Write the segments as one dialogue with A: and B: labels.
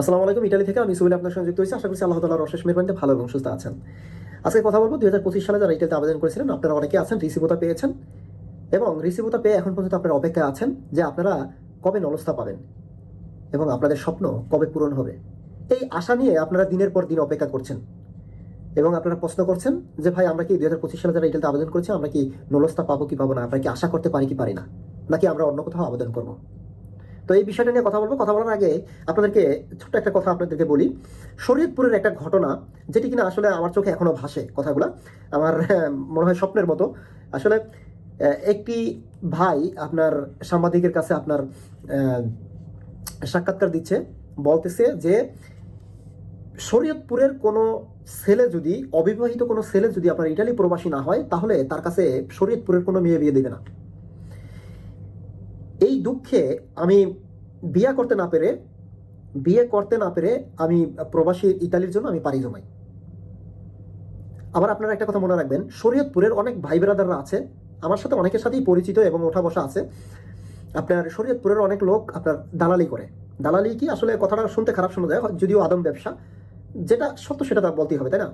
A: আসসালামু আলাইকুম, ইটালি থেকে আমি সুহেল আপনার সঙ্গে যুক্ত হয়েছি। আশা করছি আল্লাহ তালার অশেষ মেহরবানিতে ভালো এবং সুস্থ আছেন। আজকে কথা বলব দুই হাজার পঁচিশ সালে যারা ইটালিতে আবেদন করেছিলেন, আপনারা অনেকে আছেন রিসিভোতা পেয়েছেন এবং রিসিভোতা পেয়ে এখন পর্যন্ত আপনারা অপেক্ষায় আছেন যে আপনারা কবে নলস্তা পাবেন এবং আপনাদের স্বপ্ন কবে পূরণ হবে। এই আশা নিয়ে আপনারা দিনের পর দিন অপেক্ষা করছেন এবং আপনারা প্রশ্ন করছেন যে, ভাই, আমরা কি দুই হাজার পঁচিশ সালে যারা ইটালিতে আবেদন করেছি, আমরা কি নলস্তা পাবো কি পাবো না? আমরা কি আশা করতে পারি কি পারি না? নাকি আমরা অন্য কোথাও আবেদন করব? তো এই বিষয়টা নিয়ে কথা বলব। কথা বলার আগে আপনাদেরকে ছোট্ট একটা কথা আপনাদেরকে বলি। শরীয়তপুরের একটা ঘটনা, যেটি কিনা আসলে আমার চোখে এখনও ভাসে কথাগুলো। আমার মনে হয় স্বপ্নের মতো। আসলে একটি ভাই আপনার সাংবাদিকের কাছে আপনার সাক্ষাৎকার দিচ্ছে, বলতেছে যে শরীয়তপুরের কোনো ছেলে যদি, অবিবাহিত কোনো ছেলে যদি আপনার ইটালি প্রবাসী না হয়, তাহলে তার কাছে শরীয়তপুরের কোনো মেয়ে বিয়ে দেবে না। এই দুঃখে আমি বিয়ে করতে না পেরে, বিয়ে করতে না পেরে আমি প্রবাসী ইতালির জন্য আমি পাড়ি জমাই। আবার আপনারা একটা কথা মনে রাখবেন, শরীয়তপুরের অনেক ভাই বেরাদাররা আছে, আমার সাথে অনেকের সাথেই পরিচিত এবং ওঠা বসা আছে। আপনার শরীয়তপুরের অনেক লোক আপনার দালালি করে। দালালি কি আসলে কথাটা শুনতে খারাপ শোনা যায়, যদিও আদম ব্যবসা। যেটা সত্য সেটা তার বলতেই হবে, তাই না?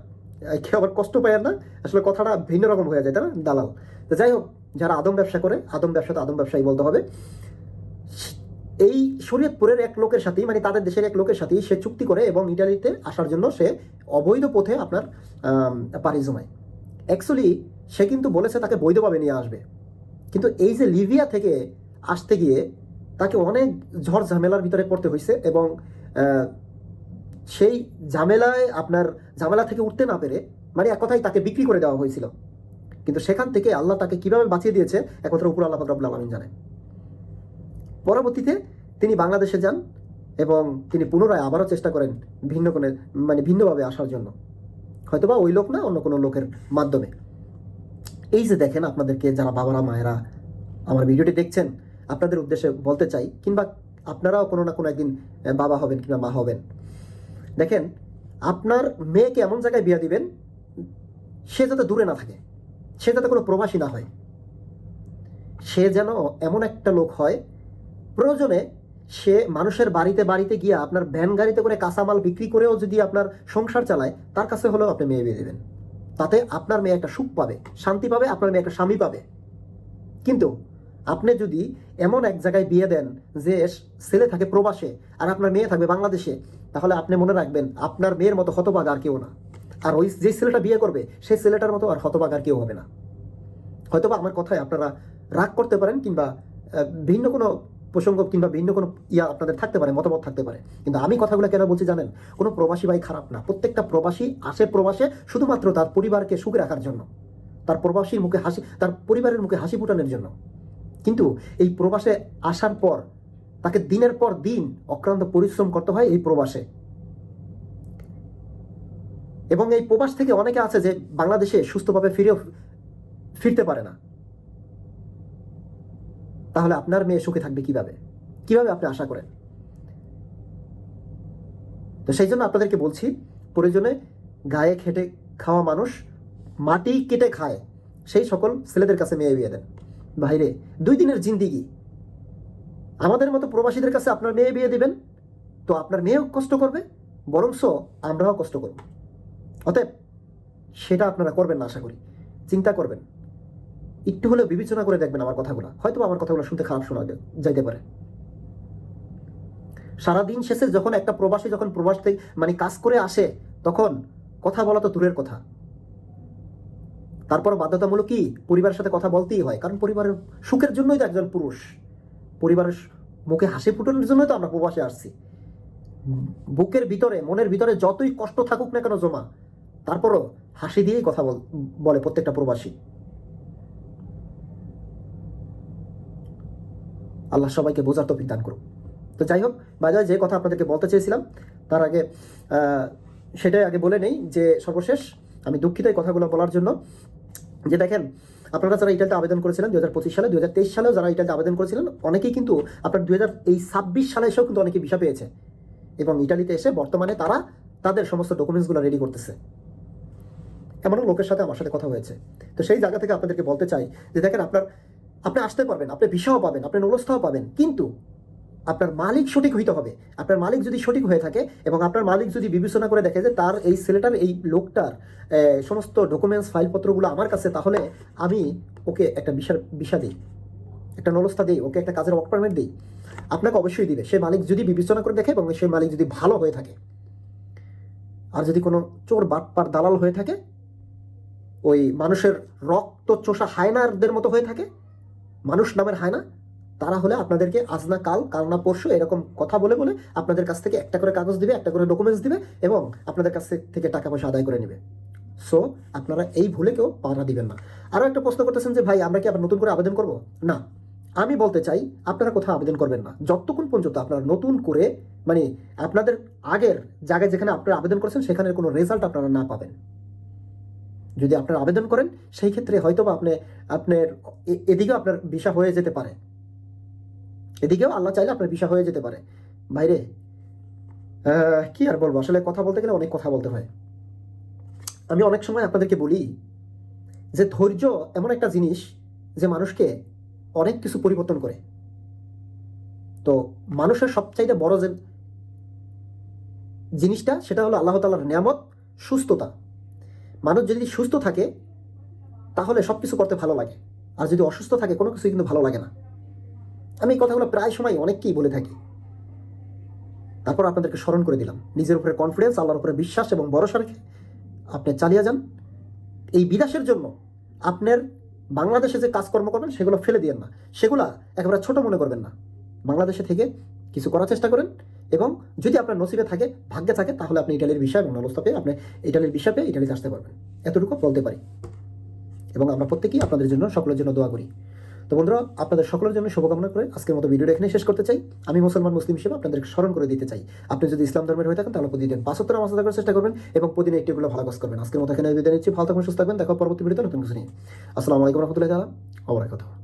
A: কেউ আবার কষ্ট পায় না, আসলে কথাটা ভিন্ন রকম হয়ে যায়, তাই না? দালাল। যাই হোক, যারা আদম ব্যবসা করে, আদম ব্যবসা তো আদম ব্যবসায়ী বলতে হবে। এই শরীয়তপুরের এক লোকের সাথেই মানে তাদের দেশের এক লোকের সাথেই সে চুক্তি করে এবং ইটালিতে আসার জন্য সে অবৈধ পথে আপনার পাড়ি জমায়। অ্যাকচুয়ালি সে কিন্তু বলেছে তাকে বৈধভাবে নিয়ে আসবে। কিন্তু এই যে লিবিয়া থেকে আসতে গিয়ে তাকে অনেক ঝড় ঝামেলার ভিতরে পড়তে হয়েছে এবং সেই ঝামেলায় আপনার ঝামেলা থেকে উঠতে না পেরে মানে এক কথায় তাকে বিক্রি করে দেওয়া হয়েছিল। কিন্তু সেখান থেকে আল্লাহ তাকে কীভাবে বাঁচিয়ে দিয়েছে, একমাত্র উপর আল্লাহ রব্লা আলমিন জানে পরবর্তীতে তিনি বাংলাদেশে যান এবং তিনি পুনরায় আবারও চেষ্টা করেন ভিন্ন কোনো মানে ভিন্নভাবে আসার জন্য। হয়তোবা ওই লোক না, অন্য কোনো লোকের মাধ্যমে। এই যে দেখেন আপনাদেরকে যারা বাবারা, মায়েরা আমার ভিডিওটি দেখছেন, আপনাদের উদ্দেশ্যে বলতে চাই, কিংবা আপনারাও কোনো না কোনো একদিন বাবা হবেন কিংবা মা হবেন। দেখেন, আপনার মেয়েকে এমন জায়গায় বিয়ে দিবেন, সে যাতে দূরে না থাকে, সে যাতে কোনো প্রবাসী না হয়, সে যেন এমন একটা লোক হয়, প্রয়োজনে সে মানুষের বাড়িতে বাড়িতে গিয়ে আপনার ভ্যান গাড়িতে করে কাঁচামাল বিক্রি করেও যদি আপনার সংসার চালায়, তার কাছে হলেও আপনি মেয়ে বিয়ে দেবেন। তাতে আপনার মেয়ে একটা সুখ পাবে, শান্তি পাবে, আপনার মেয়ে একটা স্বামী পাবে। কিন্তু আপনি যদি এমন এক জায়গায় বিয়ে দেন যে ছেলে থাকে প্রবাসে আর আপনার মেয়ে থাকবে বাংলাদেশে, তাহলে আপনি মনে রাখবেন আপনার মেয়ের মতো হতবাগ আর কেউ না। আর ওই যে ছেলেটা বিয়ে করবে, সেই ছেলেটার মতো আর হতবাগ আর কেউ হবে না। হয়তোবা আমার কথায় আপনারা রাগ করতে পারেন কিংবা ভিন্ন কোনো প্রসঙ্গ কিংবা ভিন্ন কোনো ইয়া আপনাদের থাকতে পারে, মতামত থাকতে পারে। কিন্তু আমি কথাগুলো কেন বলছি জানেন? কোনো প্রবাসী ভাই খারাপ না। প্রত্যেকটা প্রবাসী আসে প্রবাসে শুধুমাত্র তার পরিবারকে সুখে রাখার জন্য। তার প্রবাসীর মুখে হাসি, তার পরিবারের মুখে হাসি ফুটানোর জন্য। কিন্তু এই প্রবাসে আসার পর, তাকে দিনের পর দিন অক্রান্ত পরিশ্রম করতে হয় এই প্রবাসে। এবং এই প্রবাস থেকে অনেকে আছে যে বাংলাদেশে সুস্থভাবে ফিরেও ফিরতে পারে না। তাহলে আপনার মেয়ে সুখে থাকবে কীভাবে? কীভাবে আপনি আশা করেন? তো সেই জন্য আপনাদেরকে বলছি, প্রয়োজনে গায়ে খেটে খাওয়া মানুষ মাটি কেটে খায়, সেই সকল ছেলেদের কাছে মেয়ে বিয়ে দেন। বাইরে দুই দিনের জিন্দিগি। আমাদের মতো প্রবাসীদের কাছে আপনার মেয়ে বিয়ে দিবেন, তো আপনার মেয়েও কষ্ট করবে বরংস আমরাও কষ্ট করব। অতএব সেটা আপনারা করবেন না, আশা করি। চিন্তা করবেন একটু হলেও বিবেচনা করে দেখবেন আমার কথাগুলো। হয়তো আমার কথাগুলো শুনতে খারাপ শোনা যাইতে পারে। সারাদিন শেষে যখন একটা প্রবাসী যখন প্রবাস মানে কাজ করে আসে, তখন কথা বলা তো দূরের কথা। তারপর বাধ্যতামূলক কি? পরিবারের সাথে কথা বলতেই হয়, কারণ পরিবারের সুখের জন্যই তো একজন পুরুষ। পরিবারের মুখে হাসি ফুটানোর জন্যই তো আমরা প্রবাসে আসছি। বুকের ভিতরে, মনের ভিতরে যতই কষ্ট থাকুক না কেন জমা, তারপরও হাসি দিয়েই কথা বলে প্রত্যেকটা প্রবাসী। আল্লাহ সবাইকে বোঝার তৌফিক দান করুক। তো যাই হোক বাজার যে কথা আপনাদেরকে বলতে চেয়েছিলাম, তার আগে সেটাই আগে বলে নেই যে সর্বশেষ আমি দুঃখিত এই কথাগুলো বলার জন্য। যে দেখেন, আপনারা যারা ইটালিতে আবেদন করেছিলেন দু হাজার পঁচিশ সালে দু হাজার তেইশ সালেও যারা ইটালিতে আবেদন করেছিলেন, অনেকেই কিন্তু আপনার দু হাজার এই ছাব্বিশ সালে এসেও কিন্তু অনেকে ভিসা পেয়েছে। এবং ইটালিতে এসে বর্তমানে তারা তাদের সমস্ত ডকুমেন্টসগুলো রেডি করতেছে। এমনও লোকের সাথে আমার সাথে কথা হয়েছে। তো সেই জায়গা থেকে আপনাদেরকে বলতে চাই যে দেখেন, আপনার আপনি আসতে পারবেন, আপনি ভিসাও পাবেন, আপনি নলস্থাও পাবেন, কিন্তু আপনার মালিক সঠিক হইতে হবে। আপনার মালিক যদি সঠিক হয়ে থাকে এবং আপনার মালিক যদি বিবেচনা করে দেখে যে তার এই ছেলেটার, এই লোকটার সমস্ত ডকুমেন্টস ফাইলপত্রগুলো আমার কাছে, তাহলে আমি ওকে একটা বিশা বিষা দিই। একটা নলস্থা দিই, ওকে একটা কাজের ওয়ার্ক পারমিট দিই। আপনাকে অবশ্যই দিবে। সে মালিক যদি বিবেচনা করে দেখে এবং সেই মালিক যদি ভালো হয়ে থাকে, আর যদি কোনো চোর বাটপার দালাল হয়ে থাকে, ওই মানুষের রক্ত চোষা হায়নারদের মতো হয়ে থাকে মানুষ নামের হায়না, তারা হলে আপনাদেরকে আজ না কাল কাল না পরশু এরকম কথা বলে বলে আপনাদের কাছ থেকে একটা করে কাগজ দিবে, একটা করে ডকুমেন্টস দিবে এবং আপনাদের কাছ থেকে টাকা পয়সা আদায় করে নেবে। সো আপনারা এই ভুলে কেউ পাড়া দিবেন না। আরও একটা প্রশ্ন করতেছেন যে, ভাই, আমরা কি আবার নতুন করে আবেদন করব? না। আমি বলতে চাই, আপনারা কোথাও আবেদন করবেন না। যতক্ষণ পর্যন্ত আপনারা নতুন করে মানে আপনাদের আগের জায়গায় যেখানে আপনারা আবেদন করেছেন, সেখানের কোনো রেজাল্ট আপনারা না পাবেন। যদি আপনারা আবেদন করেন, সেই ক্ষেত্রে হয়তো বা আপনি, আপনার এদিকেও আপনার ভিসা হয়ে যেতে পারে। এদিকেও আল্লাহ চাইলে আপনার ভিসা হয়ে যেতে পারে। বাইরে কি আর বলব? আসলে কথা বলতে গেলে অনেক কথা বলতে হয়। আমি অনেক সময় আপনাদেরকে বলি যে ধৈর্য এমন একটা জিনিস যে মানুষকে অনেক কিছু পরিবর্তন করে। তো মানুষের সবচাইতে বড় যে জিনিসটা, সেটা হলো আল্লাহ তালার নিয়ামত, সুস্থতা। মানুষ যদি সুস্থ থাকে, তাহলে সব কিছু করতে ভালো লাগে। আর যদি অসুস্থ থাকে, কোনো কিছুই কিন্তু ভালো লাগে না। আমি এই কথাগুলো প্রায় সময় অনেককেই বলে থাকি। তারপর আপনাদেরকে স্মরণ করে দিলাম, নিজের উপরে কনফিডেন্স আল্লাহর উপরে বিশ্বাস এবং ভরসা রেখে আপনি চালিয়ে যান। এই বিদেশের জন্য আপনার বাংলাদেশে যে কাজকর্ম করবেন, সেগুলো ফেলে দিয়েন না। সেগুলা একেবারে ছোট মনে করবেন না। বাংলাদেশে থেকে কিছু করার চেষ্টা করেন। এবং যদি আপনার নসিবে থাকে, ভাগ্যে থাকে, তাহলে আপনি ইটালির বিষয় এবং নলস্তা পেয়ে আপনি ইটালির বিষয় পেয়ে ইটালিতে আসতে পারবেন। এতটুকু বলতে পারি। এবং আমরা প্রত্যেকেই আপনাদের জন্য সকলের জন্য দোয়া করি। তো বন্ধুরা, আপনাদের সকলের জন্য শুভকামনা করে আজকের মতো ভিডিওটা এখানে শেষ করতে চাই। আমি মুসলমান, মুসলিম হিসেবে আপনাদের স্মরণ করে দিতে চাই। আপনি যদি ইসলাম ধর্মের হয়ে থাকেন, তাহলে প্রতিদিন পাঁচত্তর আদায় করার চেষ্টা করবেন এবং প্রতিদিন একটিগুলো ভালো কাজ করবেন। আজকের মতো এখানে বিদায় নিচ্ছি। ভালো থাকবেন, সুস্থ থাকবেন, দেখা পরবর্তী ভিডিওতে নতুন কিছু নিয়ে। আসসালামু আলাইকুম রহমতুল্লাহ তালা অবরাকাত